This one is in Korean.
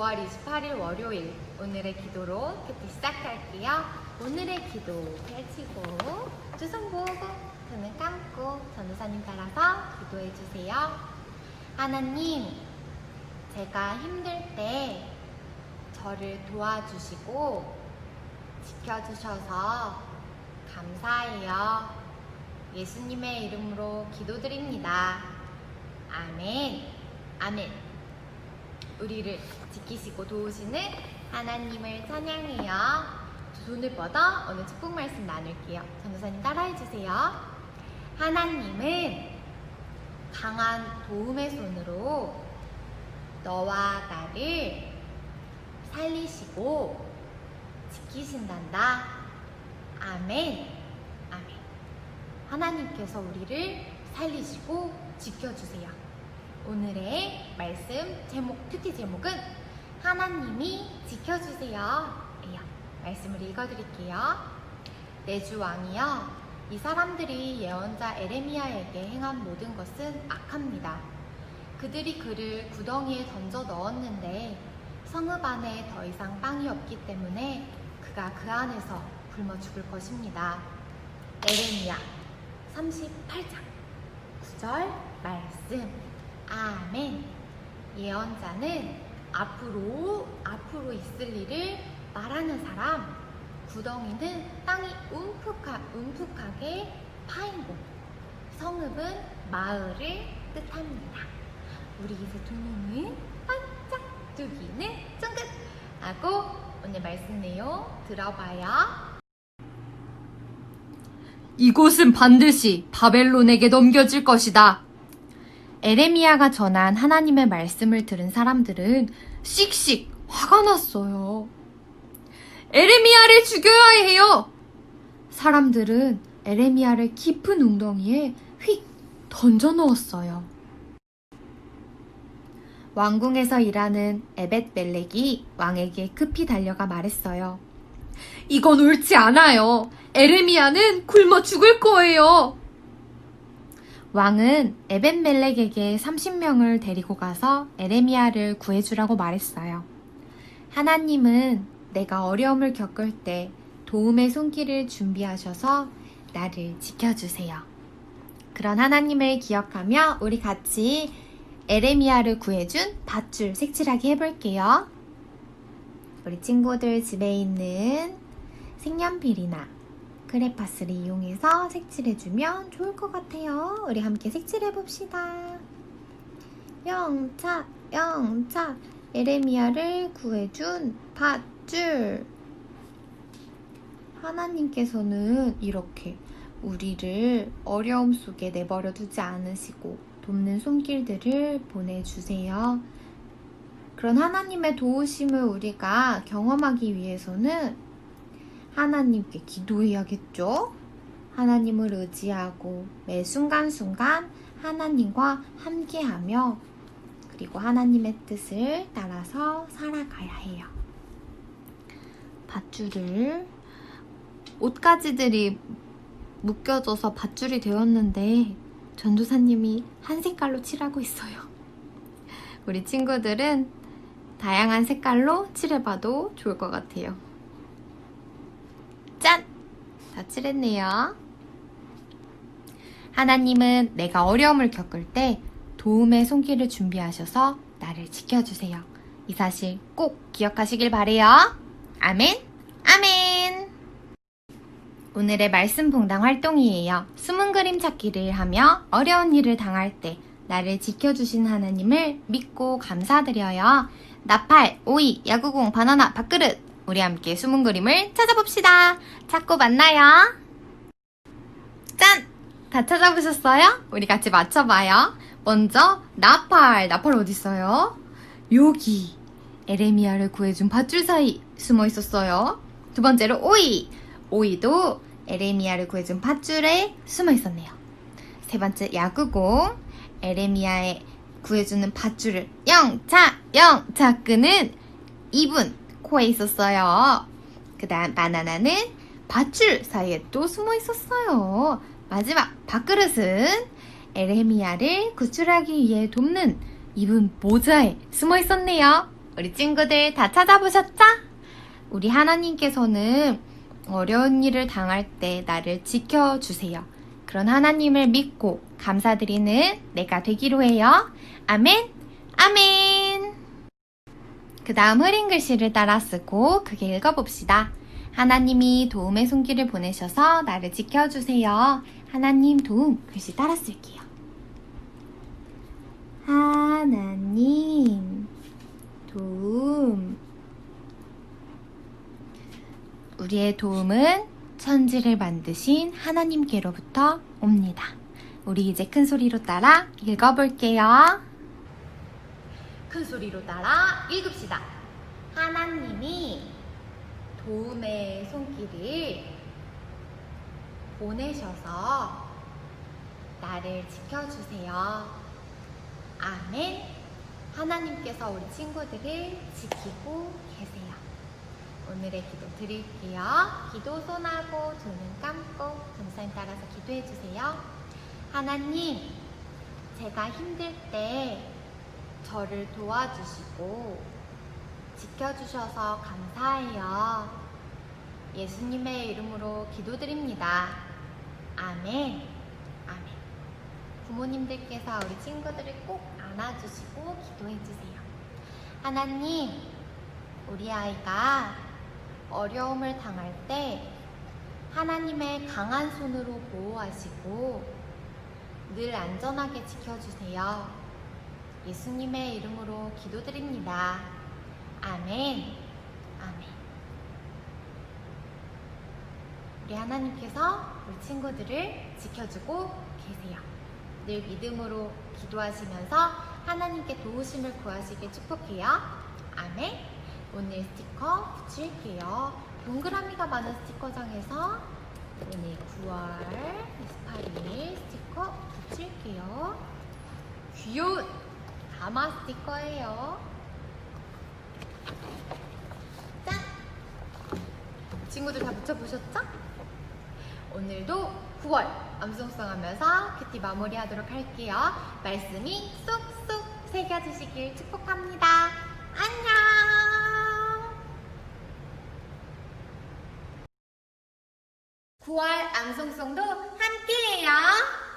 9월 28일 월요일 오늘의 기도로 부터 시작할게요. 오늘의 기도 펼치고 두손 모으고 눈은 감고 전도사님 따라서 기도해 주세요. 하나님, 제가 힘들 때 저를 도와주시고 지켜주셔서 감사해요. 예수님의 이름으로 기도드립니다. 아멘. 아멘. 우리를 지키시고 도우시는 하나님을 찬양해요. 두 손을 뻗어 오늘 축복 말씀 나눌게요. 전도사님 따라해 주세요. 하나님은 강한 도움의 손으로 너와 나를 살리시고 지키신단다. 아멘. 아멘. 하나님께서 우리를 살리시고 지켜주세요. 오늘의 말씀 제목, 큐티 제목은 하나님이 지켜주세요. 예요. 말씀을 읽어드릴게요. 내주 왕이여, 이 사람들이 예언자 에레미야에게 행한 모든 것은 악합니다. 그들이 그를 구덩이에 던져 넣었는데 성읍 안에 더 이상 빵이 없기 때문에 그가 그 안에서 굶어 죽을 것입니다. 에레미야 38장 9절 말씀 아멘. 예언자는 앞으로 앞으로 있을 일을 말하는 사람 구덩이는 땅이 움푹하, 움푹하게 파인 곳 성읍은 마을을 뜻합니다. 우리 이제 두 눈은 반짝 두 귀는 쫑긋 하고 오늘 말씀 내용 들어봐요. 이곳은 반드시 바벨론에게 넘겨질 것이다. 에레미야가 전한 하나님의 말씀을 들은 사람들은 씩씩 화가 났어요. 에레미야를 죽여야 해요. 사람들은 에레미야를 깊은 웅덩이에 휙 던져 넣었어요. 왕궁에서 일하는 에벳 멜렉이 왕에게 급히 달려가 말했어요. 이건 옳지 않아요. 에레미야는 굶어 죽을 거예요. 왕은 에벤멜렉에게 30명을 데리고 가서 에레미야를 구해주라고 말했어요. 하나님은 내가 어려움을 겪을 때 도움의 손길을 준비하셔서 나를 지켜주세요. 그런 하나님을 기억하며 우리 같이 에레미야를 구해준 밧줄 색칠하기 해볼게요. 우리 친구들 집에 있는 색연필이나 크레파스를 이용해서 색칠해주면 좋을 것 같아요. 우리 함께 색칠해봅시다. 영차, 영차, 에레미야를 구해준 밧줄. 하나님께서는 이렇게 우리를 어려움 속에 내버려 두지 않으시고 돕는 손길들을 보내주세요. 그런 하나님의 도우심을 우리가 경험하기 위해서는 하나님께 기도해야겠죠? 하나님을 의지하고 매 순간순간 하나님과 함께하며 그리고 하나님의 뜻을 따라서 살아가야 해요. 밧줄을 옷가지들이 묶여져서 밧줄이 되었는데 전도사님이 한 색깔로 칠하고 있어요. 우리 친구들은 다양한 색깔로 칠해봐도 좋을 것 같아요. 짠! 다 칠했네요. 하나님은 내가 어려움을 겪을 때 도움의 손길을 준비하셔서 나를 지켜주세요. 이 사실 꼭 기억하시길 바래요. 아멘, 아멘. 오늘의 말씀 봉당 활동이에요. 숨은 그림 찾기를 하며 어려운 일을 당할 때 나를 지켜주신 하나님을 믿고 감사드려요. 나팔, 오이, 야구공, 바나나, 밥그릇. 우리 함께 숨은 그림을 찾아봅시다. 찾고 만나요. 짠! 다 찾아보셨어요? 우리 같이 맞춰봐요. 먼저 나팔. 나팔 어딨어요? 여기. 에레미야를 구해준 밧줄 사이 숨어 있었어요. 두 번째로 오이. 오이도 에레미야를 구해준 밧줄에 숨어 있었네요. 세 번째 야구공. 에레미야의 구해주는 밧줄을 영차 영차 끄는 이분 코에 있었어요. 그 다음 바나나는 밧줄 사이에 또 숨어 있었어요. 마지막 밥그릇은 에레미야를 구출하기 위해 돕는 이분 모자에 숨어 있었네요. 우리 친구들 다 찾아보셨죠? 우리 하나님께서는 어려운 일을 당할 때 나를 지켜주세요. 그런 하나님을 믿고 감사드리는 내가 되기로 해요. 아멘, 아멘. 그 다음 흐린 글씨를 따라 쓰고 크게 읽어봅시다. 하나님이 도움의 손길을 보내셔서 나를 지켜주세요. 하나님 도움 글씨 따라 쓸게요. 하나님 도움 우리의 도움은 천지를 만드신 하나님께로부터 옵니다. 우리 이제 큰 소리로 따라 읽어볼게요. 큰 소리로 따라 읽읍시다. 하나님이 도움의 손길을 보내셔서 나를 지켜주세요. 아멘. 하나님께서 우리 친구들을 지키고 계세요. 오늘의 기도 드릴게요. 기도 손하고 두 눈 감고 동사님 따라서 기도해 주세요. 하나님, 제가 힘들 때 저를 도와주시고 지켜주셔서 감사해요. 예수님의 이름으로 기도드립니다. 아멘. 아멘. 부모님들께서 우리 친구들을 꼭 안아주시고 기도해주세요. 하나님, 우리 아이가 어려움을 당할 때 하나님의 강한 손으로 보호하시고 늘 안전하게 지켜주세요. 예수님의 이름으로 기도드립니다. 아멘. 아멘. 우리 하나님께서 우리 친구들을 지켜주고 계세요. 늘 믿음으로 기도하시면서 하나님께 도우심을 구하시길 축복해요. 아멘. 오늘 스티커 붙일게요. 동그라미가 많은 스티커장에서 오늘 9월 28일 스티커 붙일게요. 귀여운 가마 스티커예요. 짠! 친구들 다 붙여보셨죠? 오늘도 9월 암송송 하면서 큐티 마무리 하도록 할게요. 말씀이 쏙쏙 새겨주시길 축복합니다. 안녕! 9월 암송송도 함께해요.